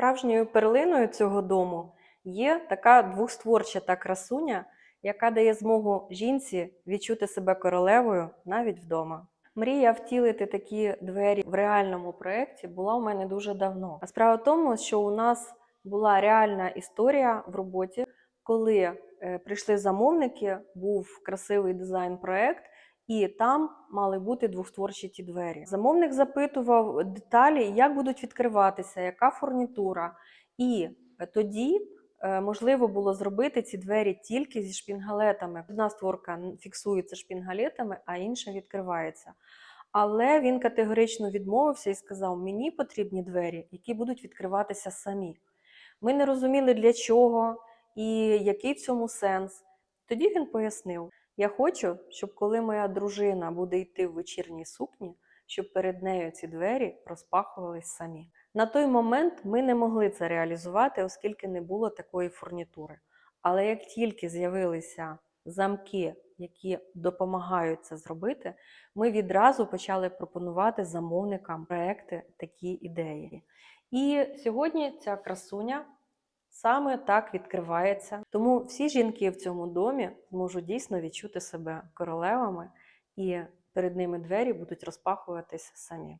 Справжньою перлиною цього дому є така двохстворча та красуня, яка дає змогу жінці відчути себе королевою навіть вдома. Мрія втілити такі двері в реальному проєкті була у мене дуже давно. А справа в тому, що у нас була реальна історія в роботі, коли е, прийшли замовники, був красивий дизайн-проєкт, і там мали бути двохстворчі ті двері. Замовник запитував деталі, як будуть відкриватися, яка фурнітура. І е, тоді е, можливо було зробити ці двері тільки зі шпінгалетами. Одна створка фіксується шпінгалетами, а інша відкривається. Але він категорично відмовився і сказав: мені потрібні двері, які будуть відкриватися самі. Ми не розуміли для чого і який в цьому сенс. Тоді він пояснив: я хочу, щоб коли моя дружина буде йти в вечірній сукні, щоб перед нею ці двері розпахувались самі. На той момент ми не могли це реалізувати, оскільки не було такої фурнітури. Але як тільки з'явилися замки, які допомагають це зробити, ми відразу почали пропонувати замовникам проекти такі ідеї. І сьогодні ця красуня саме так відкривається. Тому всі жінки в цьому домі зможуть дійсно відчути себе королевами, і перед ними двері будуть розпахуватись самі.